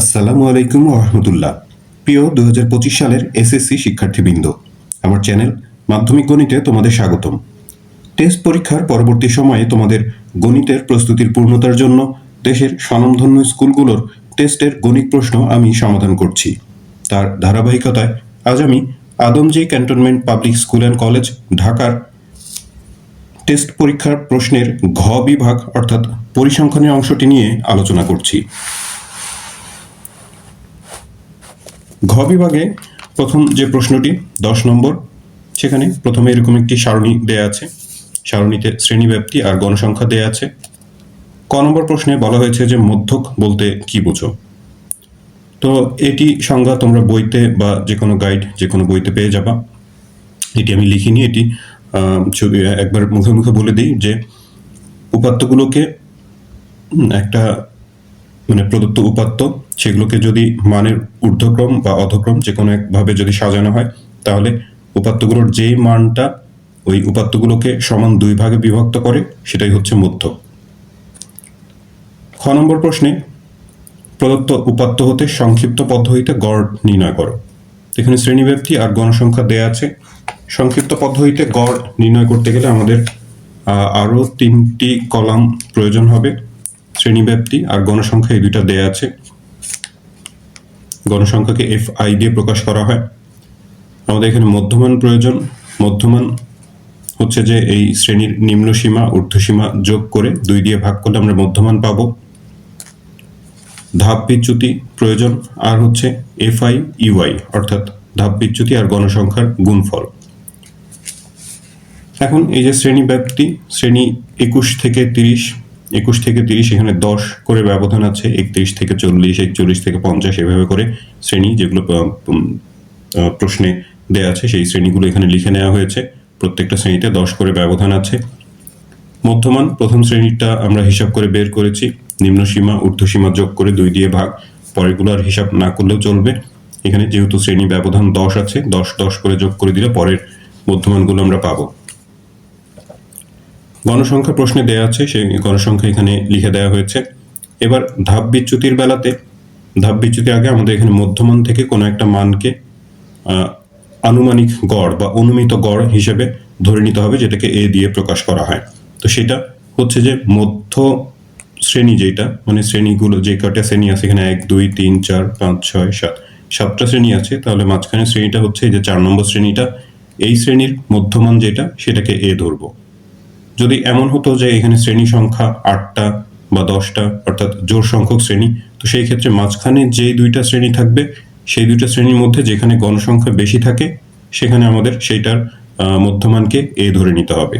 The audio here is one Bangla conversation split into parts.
আসসালামু আলাইকুম রহমতুল্লাহ। প্রিয় দু পঁচিশ সালের এসএসসি শিক্ষার্থীবৃন্দ, আমার চ্যানেল মাধ্যমিক গণিতে তোমাদের স্বাগতম। টেস্ট পরীক্ষার পরবর্তী সময়ে তোমাদের গণিতের প্রস্তুতির পূর্ণতার জন্য দেশের স্বনামধন্য স্কুলগুলোর টেস্টের গণিত প্রশ্ন আমি সমাধান করছি। তার ধারাবাহিকতায় আজ আমি Adamjee cantonment public school and college, ঢাকার টেস্ট পরীক্ষার প্রশ্নের ঘ বিভাগ অর্থাৎ পরিসংখ্যানের অংশটি নিয়ে আলোচনা করছি। ঘ বিভাগে প্রথম যে প্রশ্নটি, দশ নম্বর, সেখানে প্রথমে এরকম একটি সারণী দেয়া আছে। সারণীতে শ্রেণীব্যাপ্তি আর গণসংখ্যা দেয়া আছে। ক নম্বর প্রশ্নে বলা হয়েছে যে মধ্যক বলতে কি বোঝো? তো এটি সংজ্ঞা তোমরা বইতে বা যে কোনো গাইড যে কোনো বইতে পেয়ে যাবা। এটি আমি লিখিনি, এটি ছবি, একবার মুখে মুখে বলে দিই যে উপাত্তগুলোকে একটা মানে প্রদত্ত উপাত্ত সেগুলোকে যদি মানের ঊর্ধ্বক্রম বা অধক্রম যে কোনো একভাবে যদি সাজানো হয় তাহলে উপাত্তগুলোর যেই মানটা ওই উপাত্তগুলোকে সমান দুই ভাগে বিভক্ত করে সেটাই হচ্ছে মধ্য। খ নম্বর প্রশ্নে প্রদত্ত উপাত্ত হতে সংক্ষিপ্ত পদ্ধতিতে গড় নির্ণয় করো। এখানে শ্রেণীব্যাপ্তি আর গণসংখ্যা দেয়া আছে। সংক্ষিপ্ত পদ্ধতিতে গড় নির্ণয় করতে গেলে আমাদের আহ, আরও তিনটি কলাম প্রয়োজন হবে। শ্রেণীব্যাপ্তি আর গণসংখ্যা এই দুইটা দেয়া আছে। গণসংখ্যাকে এফ আই দিয়ে প্রকাশ করা হয়। আমাদের এখানে মধ্যমান প্রয়োজন। মধ্যমান হচ্ছে যে এই শ্রেণির নিম্ন সীমা, ঊর্ধ্বসীমা যোগ করে দুই দিয়ে ভাগ করলে আমরা মধ্যমান পাবো। ধাপ বিচ্যুতি প্রয়োজন আর হচ্ছে এফ আই ইউআই অর্থাৎ ধাপ বিচ্যুতি আর গণসংখ্যার গুণফল। এখন এই যে শ্রেণি ব্যাপ্তি শ্রেণি একুশ থেকে তিরিশ একুশ থেকে তিরিশ, এখানে দশ করে ব্যবধান আছে, একত্রিশ থেকে চল্লিশ, একচল্লিশ থেকে পঞ্চাশ, এভাবে করে শ্রেণি যেগুলো প্রশ্নে দেয়া আছে, সেই শ্রেণীগুলো এখানে লিখে নেওয়া হয়েছে। প্রত্যেকটা শ্রেণীতে দশ করে ব্যবধান আছে। মধ্যমান প্রথম শ্রেণীটা আমরা হিসাব করে বের করেছি। নিম্ন সীমা ঊর্ধ্ব সীমা যোগ করে দুই দিয়ে ভাগ। পরেরগুলো আর হিসাব না করলেও চলবে। এখানে যেহেতু শ্রেণি ব্যবধান দশ আছে, দশ দশ করে যোগ করে দিলে পরের মধ্যমানগুলো আমরা পাবো। গণসংখ্যা প্রশ্নে দেয়া আছে, সেই গণসংখ্যা এখানে লিখে দেওয়া হয়েছে। এবার ধাপ বিচ্যুতির বেলাতে, ধাপ বিচ্যুতির আগে আমাদের এখানে মধ্যমান থেকে কোনো একটা মানকে আনুমানিক গড় বা অনুমিত গড় হিসেবে ধরে নিতে হবে, যেটাকে এ দিয়ে প্রকাশ করা হয়। তো সেটা হচ্ছে যে মধ্য শ্রেণি যেটা মানে শ্রেণীগুলো যে কটা শ্রেণি আছে, এখানে এক, দুই, তিন, চার, পাঁচ, ছয়, সাত, সাতটা শ্রেণি আছে, তাহলে মাঝখানে শ্রেণীটা হচ্ছে এই যে চার নম্বর শ্রেণীটা। এই শ্রেণির মধ্যমান যেটা, সেটাকে এ ধরবো। যদি এমন হতো যে এখানে শ্রেণি সংখ্যা আটটা বা দশটা, অর্থাৎ জোর সংখ্যক শ্রেণি, তো সেই ক্ষেত্রে মাঝখানে যে দুইটা শ্রেণি থাকবে, সেই দুইটা শ্রেণির মধ্যে যেখানে গণসংখ্যা বেশি থাকে, সেখানে আমাদের সেইটার মধ্যমানকে এ ধরে নিতে হবে।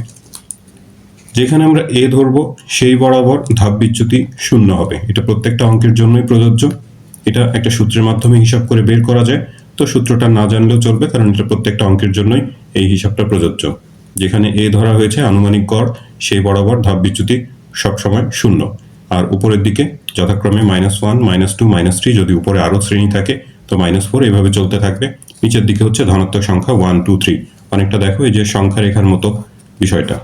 যেখানে আমরা এ ধরবো, সেই বরাবর ধাপ বিচ্যুতি শূন্য হবে। এটা প্রত্যেকটা অঙ্কের জন্যই প্রযোজ্য। এটা একটা সূত্রের মাধ্যমে হিসাব করে বের করা যায়। তো সূত্রটা না জানলেও চলবে, কারণ এটা প্রত্যেকটা অঙ্কের জন্যই এই হিসাবটা প্রযোজ্য। যেখানে এ ধরা হয়েছে আনুমানিক গড়, সেই বরাবর ধাপ বিচ্যুতি সবসময় শূন্য। আর উপরের দিকে যথাক্রমে minus one minus two minus three যদি উপরে আরও শ্রেণি থাকে, তো মাইনাস ফোর এভাবে চলতে থাকবে। নিচের দিকে হচ্ছে ধনাত্মক সংখ্যা ওয়ান টু থ্রি অনেকটা দেখো এই যে সংখ্যা রেখার মতো বিষয়টা।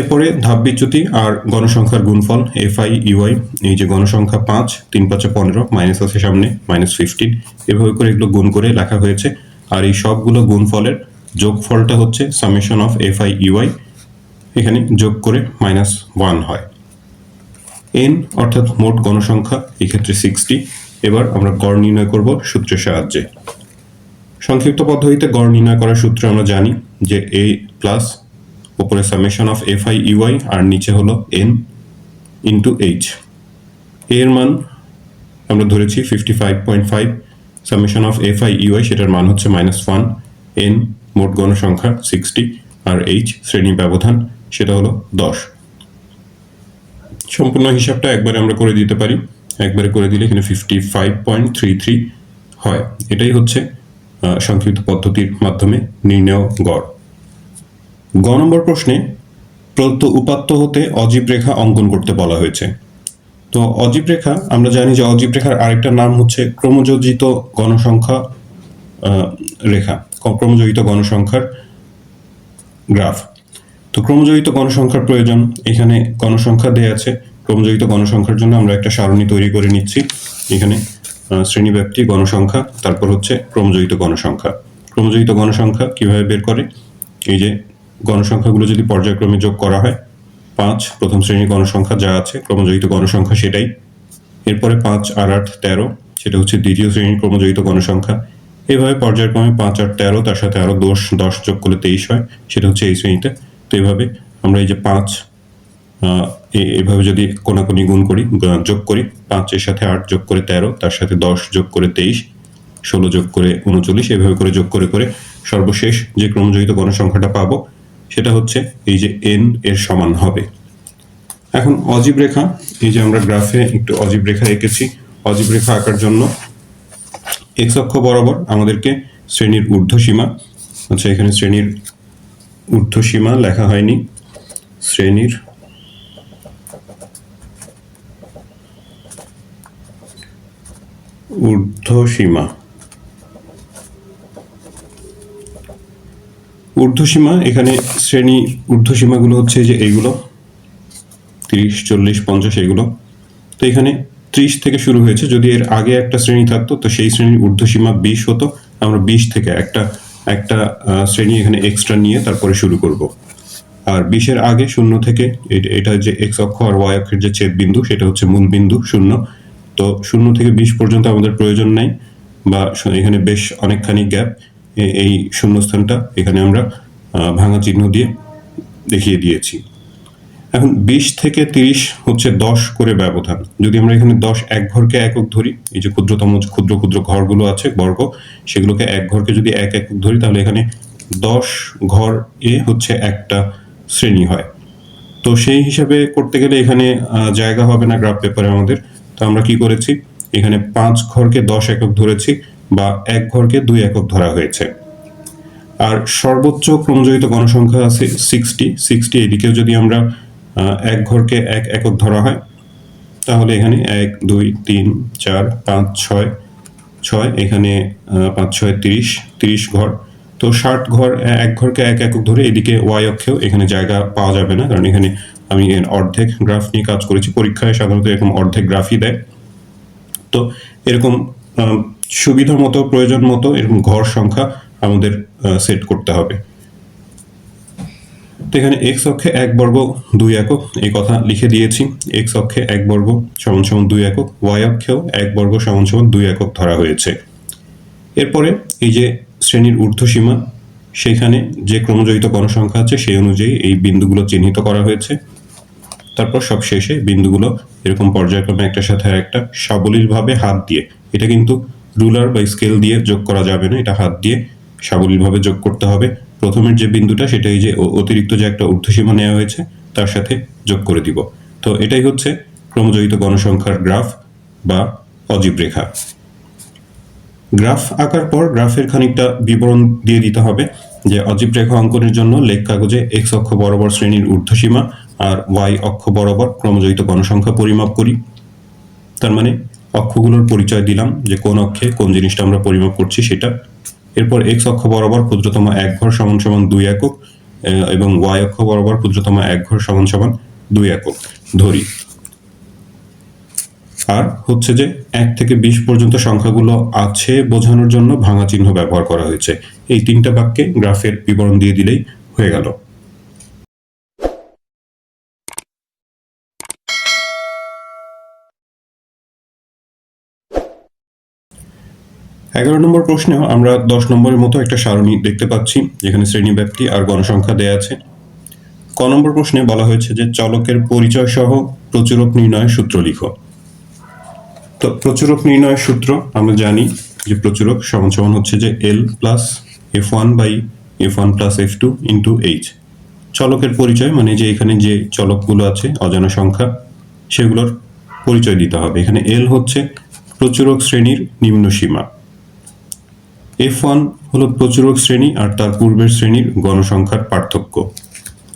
এরপরে ধাপ বিচ্যুতি আর গণসংখ্যার গুণফল এফ আই ইউআই এই যে গণসংখ্যা পাঁচ, তিন পাঁচে পনেরো মাইনাস আছে সামনে মাইনাস ফিফটিন এভাবে করে এগুলো গুণ করে লেখা হয়েছে। আর এই সবগুলো গুণফলের যোগফলটা হচ্ছে summation of F I U I এখানে যোগ করে মাইনাস ওয়ান হয়। এন অর্থাৎ মোট গণসংখ্যা, এক্ষেত্রে সিক্সটি এবার আমরা গড় নির্ণয় করব সূত্রের সাহায্যে। সংক্ষিপ্ত পদ্ধতিতে গড় নির্ণয় করার সূত্র আমরা জানি যে এ প্লাস উপরে summation of F I U I আর নিচে হলো এন ইন্টু এইচ এর মান আমরা ধরেছি fifty five point five summation of F I U I সেটার মান হচ্ছে মাইনাস ওয়ান এন মোট গণসংখ্যা সিক্সটি আর এইচ শ্রেণি ব্যবধান, সেটা হলো দশ। সম্পূর্ণ হিসাবটা একবারে আমরা করে দিতে পারি। একবারে করে দিলে এখানে fifty five point three three হয়। এটাই হচ্ছে সংক্ষিপ্ত পদ্ধতির মাধ্যমে নির্ণয় গড়। গ নম্বর প্রশ্নে প্রদত্ত উপাত্ত হতে অজীব রেখা অঙ্কন করতে বলা হয়েছে। তো অজীব রেখা আমরা জানি যে অজীব রেখার আরেকটা নাম হচ্ছে ক্রমযোজিত গণসংখ্যা রেখা ক্রমযোজিত গণসংখ্যার গ্রাফ। তো ক্রমযোজিত গণসংখ্যার প্রয়োজন, এখানে গণসংখ্যা দেয়া আছে ক্রমজয়িত গণসংখ্যার জন্য আমরা একটা সারণী তৈরি করে নিচ্ছি। এখানে শ্রেণীব্যাপ্তি, গণসংখ্যা, তারপর হচ্ছে ক্রমজয়িত গণসংখ্যা। ক্রমজয়িত গণসংখ্যা কীভাবে বের করে? এই যে গণসংখ্যাগুলো যদি পর্যায়ক্রমে যোগ করা হয় পাঁচ, প্রথম শ্রেণির গণসংখ্যা যা আছে ক্রমজয়িত গণসংখ্যা সেটাই। এরপরে পাঁচ আর আট, তেরো, সেটা হচ্ছে দ্বিতীয় শ্রেণির ক্রমজয়িত গণসংখ্যা। এভাবে পর্যায়ক্রমে পাঁচ আর তেরো, তার সাথে আরও দশ দশ যোগ করলে তেইশ হয়, সেটা হচ্ছে এই শ্রেণীতে। তো এভাবে আমরা এই যে পাঁচ এভাবে যদি কোনাকুনি গুণ করি যোগ করি, পাঁচের সাথে আট যোগ করে তেরো, তার সাথে দশ যোগ করে তেইশ, ষোলো যোগ করে উনচল্লিশ, এভাবে করে যোগ করে করে সর্বশেষ যে ক্রমজয়িত গণসংখ্যাটা পাবো সেটা হচ্ছে এই যে এন এর সমান হবে। এখন অজীব রেখা, এই যে আমরা গ্রাফে একটু অজীব রেখা এঁকেছি। অজীব রেখা আঁকার জন্য এক্স অক্ষ বরাবর আমাদেরকে শ্রেণির ঊর্ধ্বসীমা আচ্ছা এখানে শ্রেণির ঊর্ধ্বসীমা লেখা হয়নি। শ্রেণির ঊর্ধ্বসীমা। ঊর্ধ্বসীমা, এখানে শ্রেণি ঊর্ধ্বসীমাগুলো হচ্ছে যে এইগুলো, তিরিশ, চল্লিশ, পঞ্চাশ এগুলো তো এখানে ত্রিশ থেকে শুরু হয়েছে, যদি এর আগে একটা শ্রেণি থাকতো, তো সেই শ্রেণির ঊর্ধ্বসীমা বিশ হতো, আমরা বিশ থেকে একটা একটা শ্রেণি এখানে এক্সট্রা নিয়ে তারপরে শুরু করব। আর বিশের আগে শূন্য থেকে এটা যে এক্স অক্ষ আর ওয়াই অক্ষের যে ছেদ বিন্দু সেটা হচ্ছে মূল বিন্দু, শূন্য। তো শূন্য থেকে বিশ পর্যন্ত আমাদের প্রয়োজন নাই, বা এখানে বেশ অনেকখানি গ্যাপ এই শূন্যস্থানটা এখানে আমরা ভাঙা চিহ্ন দিয়ে দেখিয়ে দিয়েছি। এখন বিশ থেকে তিরিশ হচ্ছে দশ করে ব্যবধান। যদি আমরা এখানে দশ এক ঘরকে একক ধরি, এই যে ক্ষুদ্রতম, ক্ষুদ্র ক্ষুদ্র ঘরগুলো আছে, বর্গ, সেগুলোকে এক ঘরকে যদি এক একক ধরি, তাহলে এখানে দশ ঘর এ হচ্ছে একটা শ্রেণি হয়। তো সেই হিসাবে করতে গেলে এখানে জায়গা হবে না গ্রাফ পেপারে আমাদের। তো আমরা কি করেছি? এখানে পাঁচ ঘরকে দশ একক ধরেছি। বা এক ঘরকে দুই একক ধরা হয়েছে। আর সর্বোচ্চ ক্রমজয়িত গণসংখ্যা আছে সিক্সটি সিক্সটি এদিকেও যদি আমরা এক ঘরকে এক একক ধরা হয়, তাহলে এখানে এক, দুই, তিন, চার, পাঁচ, ছয় ছয়, এখানে পাঁচ, ছয়, তিরিশ তিরিশ ঘর। তো ষাট ঘর, এক ঘরকে এক একক ধরে এদিকে ওয়াই অক্ষেও এখানে জায়গা পাওয়া যাবে না, কারণ এখানে আমি অর্ধেক গ্রাফ নিয়ে কাজ করেছি। পরীক্ষায় সাধারণত এরকম অর্ধেক গ্রাফই দেয়। তো এরকম সুবিধা মতো, প্রয়োজন মতো এরকম ঘর সংখ্যা আমাদের সেট করতে হবে। তো এখানে এক্স অক্ষে এক বর্গ দুই একক, এই কথা লিখে দিয়েছি। এক্স অক্ষে এক বর্গ সমান সমান দুই একক ওয়াই অক্ষেও এক বর্গ সমান সমান দুই একক ধরা হয়েছে। এরপরে এই যে শ্রেণির ঊর্ধ্বসীমা, সেখানে যে ক্রমজয়িত গণসংখ্যা আছে সেই অনুযায়ী এই বিন্দুগুলো চিহ্নিত করা হয়েছে। তারপর সব শেষে বিন্দুগুলো এরকম পর্যায়ক্রমে একটার সাথে একটা সাবলীলভাবে হাত দিয়ে, এটা কিন্তু রুলার বা স্কেল দিয়ে যোগ করা যাবে না, এটা হাত দিয়ে সাবলীলভাবে যোগ করতে হবে। প্রথমের যে বিন্দুটা সেটাই যে অতিরিক্ত যে একটা ঊর্ধ্বসীমা নেওয়া হয়েছে, তার সাথে যোগ করে দিব। তো এটাই হচ্ছে ক্রমজয়িত গণসংখ্যার গ্রাফ বা অজীব রেখা। গ্রাফ আঁকার পর গ্রাফের খানিকটা বিবরণ দিয়ে দিতে হবে যে অজীব রেখা অঙ্কনের জন্য লেখ কাগজে এক্স অক্ষ বরাবর শ্রেণির ঊর্ধ্বসীমা আর ওয়াই অক্ষ বরাবর ক্রমজয়িত গণসংখ্যা পরিমাপ করি। তার মানে অক্ষগুলোর পরিচয় দিলাম যে কোন অক্ষে কোন জিনিসটা আমরা পরিমাপ করছি সেটা। এরপর এক্স অক্ষ বরাবর ক্ষুদ্রতম এক ঘর সমান সমান দুই একক এবং ওয়াই অক্ষ বরাবর ক্ষুদ্রতম এক ঘর সমান সমান দুই একক ধরি। আর হচ্ছে যে এক থেকে বিশ পর্যন্ত সংখ্যাগুলো আছে বোঝানোর জন্য ভাঙা চিহ্ন ব্যবহার করা হয়েছে। এই তিনটা বাক্যে গ্রাফের বিবরণ দিয়ে দিলেই হয়ে গেল। এগারো নম্বর প্রশ্নেও আমরা দশ নম্বরের মতো একটা সারণী দেখতে পাচ্ছি, যেখানে শ্রেণি ব্যাপ্তি আর গণসংখ্যা দেয়া আছে। ক নম্বর প্রশ্নে বলা হয়েছে যে চলকের পরিচয় সহ প্রচুরক নির্ণয়ের সূত্র লিখো। তো প্রচুরক নির্ণয়ের সূত্র, আমরা জানি যে প্রচুরক সমান সমান হচ্ছে যে L plus F one by F one plus F two into H চলকের পরিচয় মানে যে এখানে যে চলকগুলো আছে, অজানা সংখ্যা, সেগুলোর পরিচয় দিতে হবে। এখানে এল হচ্ছে প্রচুরক শ্রেণির নিম্ন সীমা। এফ ওয়ান হলো প্রচুরক শ্রেণি আর তার পূর্বের শ্রেণির গণসংখ্যার পার্থক্য।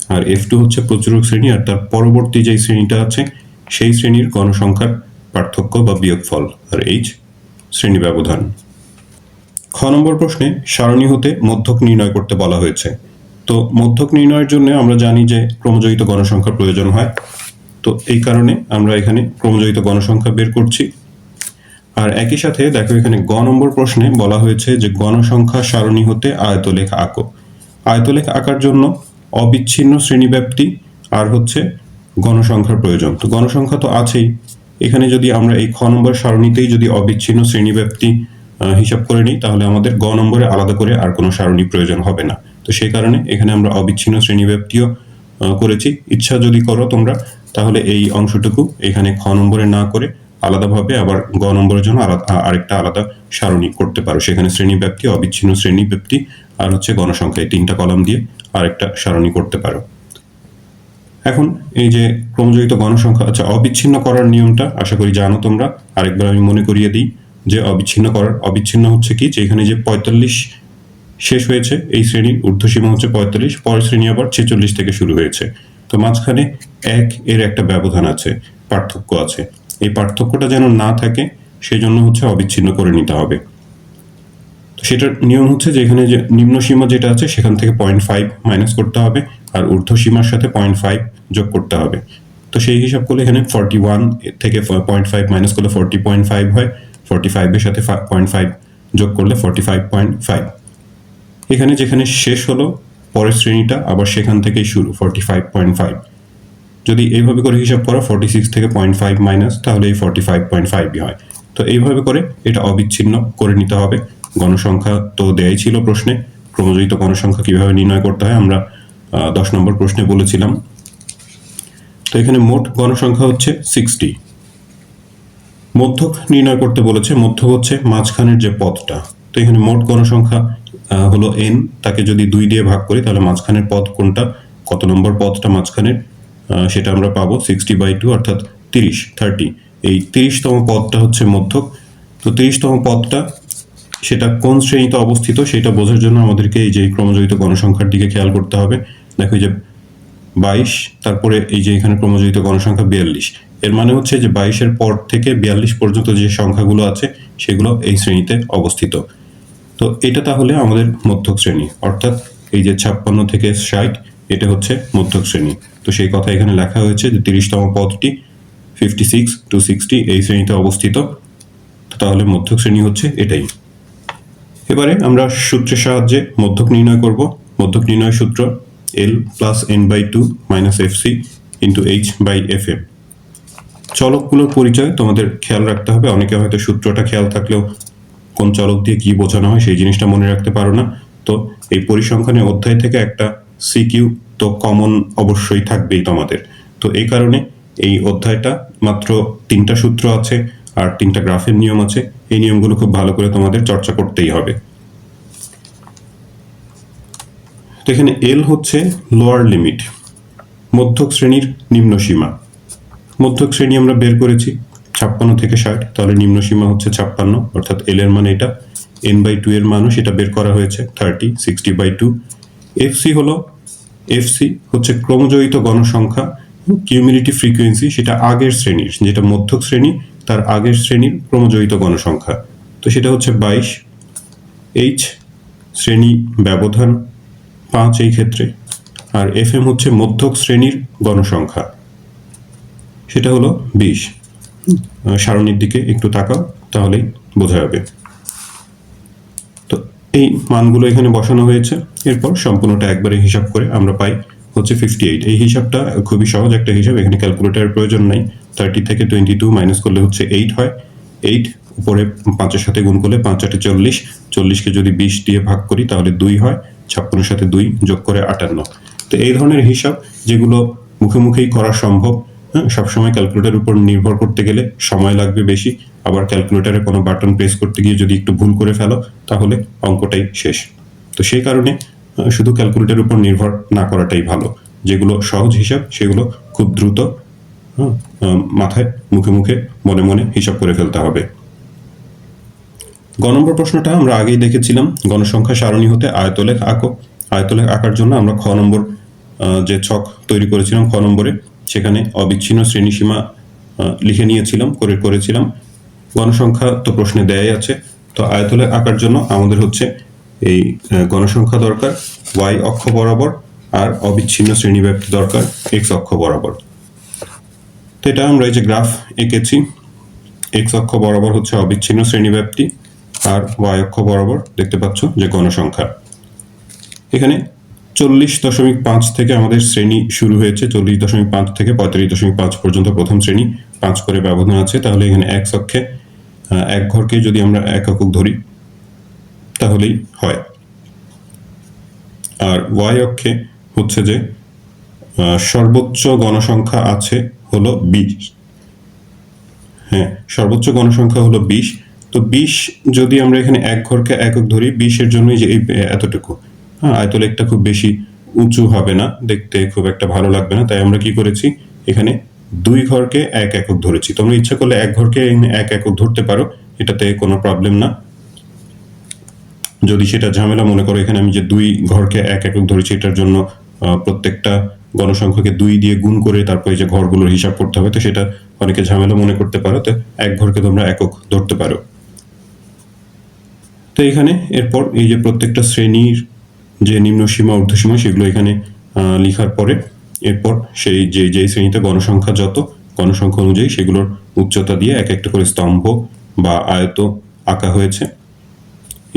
আর এফ টু হচ্ছে প্রচুরক শ্রেণি আর তার পরবর্তী যে শ্রেণীটা আছে, সেই শ্রেণির গণসংখ্যার পার্থক্য বা বিয়োগফল। আর এইচ শ্রেণি ব্যবধান। খ নম্বর প্রশ্নে সারণী হতে মধ্যক নির্ণয় করতে বলা হয়েছে। তো মধ্যক নির্ণয়ের জন্য আমরা জানি যে ক্রমজয়িত গণসংখ্যার প্রয়োজন হয়। তো এই কারণে আমরা এখানে ক্রমজয়িত গণসংখ্যা বের করছি। আর একই সাথে দেখো এখানে গ নম্বর প্রশ্নে বলা হয়েছে যে গণসংখ্যা সারণী হতে আয়তলেখ আঁকো। আয়তলেখ আঁকার জন্য অবিচ্ছিন্ন শ্রেণীব্যাপ্তি আর হচ্ছে গণসংখ্যার প্রয়োজন। তো গণসংখ্যা তো আছেই। এখানে যদি আমরা এই খ নম্বর সারণীতেই যদি অবিচ্ছিন্ন শ্রেণীব্যাপ্তি হিসাব করে নিই, তাহলে আমাদের গ নম্বরে আলাদা করে আর কোনো সারণী প্রয়োজন হবে না। তো সেই কারণে এখানে আমরা অবিচ্ছিন্ন শ্রেণীব্যাপ্তিও করেছি। ইচ্ছা যদি করো তোমরা, তাহলে এই অংশটুকু এখানে খ নম্বরে না করে আলাদাভাবে আবার গ নম্বরের জন্য আরেকটা আলাদা সারণী করতে পারো। সেখানে শ্রেণি ব্যাপ্তি অবিচ্ছিন্ন শ্রেণি ব্যাপ্তি আর হচ্ছে গণসংখ্যা, এই তিনটা কলাম দিয়ে আরেকটা সারণী করতে পারো। এখন এই যে ক্রমজয়িত গণসংখ্যা আচ্ছা অবিচ্ছিন্ন করার নিয়মটা আশা করি জানো তোমরা। আরেকবার আমি মনে করিয়ে দিই যে অবিচ্ছিন্ন করার, অবিচ্ছিন্ন হচ্ছে কি? যে এখানে যে পঁয়তাল্লিশ শেষ হয়েছে, এই শ্রেণির ঊর্ধ্বসীমা হচ্ছে পঁয়তাল্লিশ, পরের শ্রেণি আবার ছেচল্লিশ থেকে শুরু হয়েছে। তো মাঝখানে এক এর একটা ব্যবধান আছে, পার্থক্য আছে। এই পার্থক্যটা যেন না থাকে সেই জন্য হচ্ছে অবিচ্ছিন্ন করে নিতে হবে। তো সেটার নিয়ম হচ্ছে যে এখানে যে নিম্ন সীমা যেটা আছে, সেখান থেকে পয়েন্ট ফাইভ মাইনাস করতে হবে, আর ঊর্ধ্ব সীমার সাথে পয়েন্ট ফাইভ যোগ করতে হবে। তো সেই হিসাব করলে এখানে ফর্টি ওয়ান থেকে পয়েন্ট ফাইভ মাইনাস করলে ফর্টি পয়েন্ট ফাইভ হয় ফর্টি ফাইভের সাথে পয়েন্ট ফাইভ যোগ করলে ফর্টি ফাইভ পয়েন্ট ফাইভ এখানে যেখানে শেষ হলো, পরের শ্রেণীটা আবার সেখান থেকেই শুরু ফর্টি ফাইভ পয়েন্ট ফাইভ যদি এইভাবে করে হিসাব করো ফর্টি সিক্স থেকে পয়েন্ট ফাইভ মাইনাস তাহলে এই ফর্টি ফাইভ পয়েন্ট ফাইভই হয়। তো এইভাবে করে এটা অবিচ্ছিন্ন করে নিতে হবে। গণসংখ্যা তো দেয়াই ছিল প্রশ্নে। ক্রমজয়িত গণসংখ্যা কীভাবে নির্ণয় করতে হয় আমরা দশ নম্বর প্রশ্নে বলেছিলাম। তো এখানে মোট গণসংখ্যা হচ্ছে সিক্সটি মধ্যক নির্ণয় করতে বলেছে মধ্য হচ্ছে মাঝখানের যে পদটা। তো এখানে মোট গণসংখ্যা হলো এন তাকে যদি দুই দিয়ে ভাগ করি, তাহলে মাঝখানের পদ কোনটা? কত নম্বর পদটা মাঝখানের? সেটা আমরা পাবো সিক্সটি বাই টু অর্থাৎ তিরিশ থার্টি এই তিরিশতম পদটা হচ্ছে মধ্যক। তো তিরিশতম পদটা, সেটা কোন শ্রেণীতে অবস্থিত, সেটা বোঝার জন্য আমাদেরকে এই যে ক্রমজয়িত গণসংখ্যার দিকে খেয়াল করতে হবে। দেখো যে বাইশ, তারপরে এই যে এখানে ক্রমজয়িত গণসংখ্যা বিয়াল্লিশ। এর মানে হচ্ছে যে বাইশের পর থেকে বিয়াল্লিশ পর্যন্ত যে সংখ্যাগুলো আছে, সেগুলো এই শ্রেণীতে অবস্থিত। তো এটা তাহলে আমাদের মধ্যক শ্রেণি, অর্থাৎ এই যে ছাপ্পান্ন থেকে ষাট এটা হচ্ছে মধ্যক শ্রেণি। তো সেই কথা এখানে লেখা হয়েছে যে তিরিশতম পদটি ফিফটি সিক্স টু সিক্সটি এই শ্রেণীতে অবস্থিত। তাহলে মধ্যক শ্রেণি হচ্ছে এটাই। এবারে আমরা সূত্রের সাহায্যে মধ্যক নির্ণয় করব। মধ্যক নির্ণয় সূত্র L plus N by two minus F C into H by F M চলকগুলোর পরিচয় তোমাদের খেয়াল রাখতে হবে। অনেকে হয়তো সূত্রটা খেয়াল থাকলেও কোন চলক দিয়ে কি বোঝানো হয় সেই জিনিসটা মনে রাখতে পারো না। তো এই পরিসংখ্যানের অধ্যায় থেকে একটা সিকিউ তো কমন অবশ্যই থাকবেই তোমাদের। তো এই কারণে এই অধ্যায়টা মাত্র তিনটা সূত্র আছে আর তিনটা গ্রাফের নিয়ম আছে। এই নিয়মগুলো খুব ভালো করে তোমাদের চর্চা করতেই হবে। তো এখানে এল হচ্ছে লোয়ার লিমিট মধ্যক শ্রেণির নিম্ন সীমা। মধ্যক শ্রেণি আমরা বের করেছি ছাপ্পান্ন থেকে ষাট, তাহলে নিম্ন সীমা হচ্ছে ছাপ্পান্ন, অর্থাৎ এল এর মানে এটা এন বাই টু এর মানও সেটা বের করা হয়েছে thirty sixty by two F C হলো এফ সি হচ্ছে ক্রমজয়িত গণসংখ্যা কিউমিলিটি ফ্রিকোয়েন্সি সেটা আগের শ্রেণির যেটা মধ্যক শ্রেণি, তার আগের শ্রেণির ক্রমজয়িত গণসংখ্যা। তো সেটা হচ্ছে বাইশ এইচ শ্রেণি ব্যবধান পাঁচ এই ক্ষেত্রে, আর এফ এম হচ্ছে মধ্যক শ্রেণির গণসংখ্যা। সেটা হলো বিশ। সারণীর দিকে একটু তাকাও, তাহলেই বোঝা যাবে। এই মানগুলো এখানে বসানো হয়েছে। এরপর সম্পূর্ণটা একবারে হিসাব করে আমরা পাই হচ্ছে ফিফটি এইট এই হিসাবটা খুবই সহজ একটা হিসাব, এখানে ক্যালকুলেটারের প্রয়োজন নাই। থার্টি থেকে টোয়েন্টি টু মাইনাস করলে হচ্ছে এইট হয়। এইট উপরে পাঁচের সাথে গুণ করলে পাঁচ আটে চল্লিশ। চল্লিশকে যদি বিশ দিয়ে ভাগ করি তাহলে দুই হয়। ছাপ্পান্নের সাথে দুই যোগ করে আটান্ন। তো এই ধরনের হিসাব যেগুলো মুখে মুখেই করা সম্ভব হ্যাঁ সবসময় ক্যালকুলেটারের উপর নির্ভর করতে গেলে সময় লাগবে বেশি। আবার ক্যালকুলেটারে কোনো বাটন প্রেস করতে গিয়ে যদি একটু ভুল করে ফেলো তাহলে অঙ্কটাই শেষ। তো সেই কারণে শুধু ক্যালকুলেটারের উপর নির্ভর না করাটাই ভালো। যেগুলো সহজ হিসাব সেগুলো খুব দ্রুত হ্যাঁ, মাথায় মুখে মুখে মনে মনে হিসাব করে ফেলতে হবে। গ নম্বর প্রশ্নটা আমরা আগেই দেখেছিলাম। গণসংখ্যা সারণী হতে আয়তলেখ আঁকো। আয়তলেখ আঁকার জন্য আমরা খ নম্বর যে ছক তৈরি করেছিলাম খ নম্বরে সেখানে অবিচ্ছিন্ন শ্রেণীসীমা লিখে নিয়েছিলাম, করে, করেছিলাম। গণসংখ্যা তো প্রশ্নে দেয়াই আছে। তো আয়তলেখ আঁকার জন্য আমাদের হচ্ছে এই গণসংখ্যা দরকার, ওয়াই অক্ষ বরাবর আর অবিচ্ছিন্ন শ্রেণীব্যাপ্তি দরকার, এক্স অক্ষ বরাবর। তো এটা আমরা এই যে গ্রাফ এঁকেছি, এক্স অক্ষ বরাবর হচ্ছে অবিচ্ছিন্ন শ্রেণীব্যাপ্তি আর ওয়াই অক্ষ বরাবর, দেখতে পাচ্ছ যে গণসংখ্যা। এখানে চল্লিশ দশমিক পাঁচ থেকে আমাদের শ্রেণি শুরু হয়েছে, চল্লিশ দশমিক পাঁচ থেকে পঁয়তাল্লিশ দশমিক পাঁচ পর্যন্ত প্রথম শ্রেণি, পাঁচ করে ব্যবধান আছে, তাহলে এখানে এক অক্ষে এক ঘরকে যদি আমরা এক একক ধরি, তাহলেই হয়। আর ওয়াই অক্ষে হচ্ছে যে সর্বোচ্চ গণসংখ্যা আছে হলো বিশ। হ্যাঁ সর্বোচ্চ গণসংখ্যা হলো বিশ। তো বিশ যদি আমরা এখানে এক ঘরকে একক ধরি, বিশের জন্যই যে এতটুকু। হ্যাঁ আয়তলেখটা খুব বেশি উঁচু হবে না, দেখতে খুব একটা ভালো লাগবে না। তাই আমরা কি করেছি? এখানে দুই ঘরকে এক একক ধরেছি। তোমরা ইচ্ছা করলে এক ঘরকে এক একক ধরতে পারো, এটাতে কোনো প্রবলেম না। যদি সেটা ঝামেলা, মনে করো এখানে আমি যে দুই ঘরকে এক একক ধরেছি, এটার জন্য প্রত্যেকটা গণসংখ্যাকে দুই দিয়ে গুণ করে তারপরে যে ঘরগুলোর হিসাব করতে হবে, তো সেটা অনেকে ঝামেলা মনে করতে পারো, তো এক ঘরকে তোমরা একক ধরতে পারো। তো এখানে এরপর এই যে প্রত্যেকটা শ্রেণির যে নিম্ন সীমা ঊর্ধ্বসীমা সেগুলো এখানে লিখার পরে এরপর সেই যে যে শ্রেণীতে গণসংখ্যা যত, গণসংখ্যা অনুযায়ী সেগুলোর উচ্চতা দিয়ে এক একটা করে স্তম্ভ বা আয়ত আঁকা হয়েছে।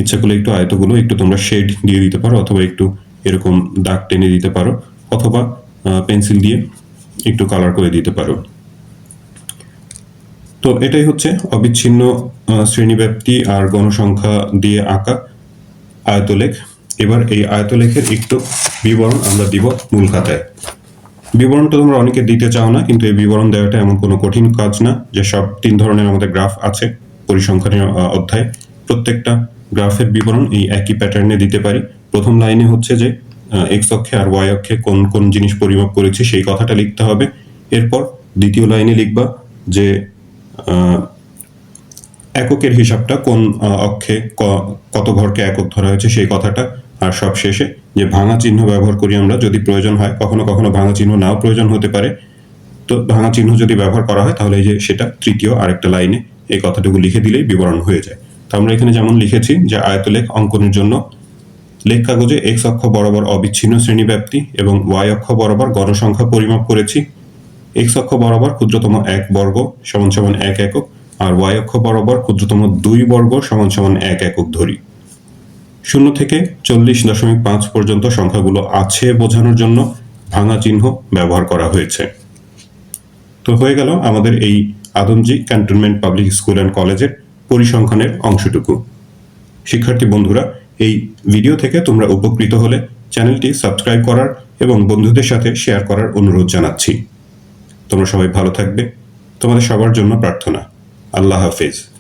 ইচ্ছা করলে একটু আয়তগুলো একটু তোমরা শেড দিয়ে দিতে পারো অথবা একটু এরকম দাগ টেনে দিতে পারো অথবা পেন্সিল দিয়ে একটু কালার করে দিতে পারো। তো এটাই হচ্ছে অবিচ্ছিন্ন শ্রেণীব্যাপ্তি আর গণসংখ্যা দিয়ে আঁকা আয়তলেখ। এবার এই আয়তলেখের একটু বিবরণ আমরা দিব মূল খাতায়। বিবরণটা তোমরা অনেকে দিতে চাও না, কিন্তু এই বিবরণ দেওয়াটা এমন কোনো কঠিন কাজ না যে সব তিন ধরনের আমাদের গ্রাফ আছে পরিসংখ্যানের অধ্যায়। প্রত্যেকটা গ্রাফের বিবরণ এই একই প্যাটার্নে দিতে পারি। প্রথম লাইনে হচ্ছে যে এক্স অক্ষে আর ওয়াই অক্ষে কোন কোন জিনিস পরিমাপ করেছি সেই কথাটা লিখতে হবে। এরপর দ্বিতীয় লাইনে লিখবা যে এককের হিসাবটা কোন অক্ষে কত ঘরকে একক ধরা হয়েছে সেই কথাটা। আর সব শেষে যে ভাঙা চিহ্ন ব্যবহার করি আমরা, যদি প্রয়োজন হয়, কখনো কখনো ভাঙা চিহ্ন নাও প্রয়োজন হতে পারে। তো ভাঙা চিহ্ন যদি ব্যবহার করা হয়, তাহলে এই যে সেটা তৃতীয় আরেকটা লাইনে এই কথাটুকু লিখে দিলেই বিবরণ হয়ে যায়। তো আমরা এখানে যেমন লিখেছি যে আয়তলেখ অঙ্কনের জন্য লেখ কাগজে এক্স অক্ষ বরাবর অবিচ্ছিন্ন শ্রেণীব্যাপ্তি এবং ওয়াই অক্ষ বরাবর গণসংখ্যা পরিমাপ করেছি। এক্স অক্ষ বরাবর ক্ষুদ্রতম এক বর্গ সমান সমান এক একক, আর ওয়াই অক্ষ বরাবর ক্ষুদ্রতম দুই বর্গ সমান সমান এক একক ধরি। শূন্য থেকে চল্লিশ দশমিক পাঁচ পর্যন্ত সংখ্যাগুলো আছে বোঝানোর জন্য ভাঙা চিহ্ন ব্যবহার করা হয়েছে। তো হয়ে গেল আমাদের এই Adamjee cantonment public school and কলেজের পরিসংখ্যানের অংশটুকু। শিক্ষার্থী বন্ধুরা, এই ভিডিও থেকে তোমরা উপকৃত হলে চ্যানেলটি সাবস্ক্রাইব করার এবং বন্ধুদের সাথে শেয়ার করার অনুরোধ জানাচ্ছি। তোমরা সবাই ভালো থাকবে। তোমাদের সবার জন্য প্রার্থনা। আল্লাহ হাফেজ।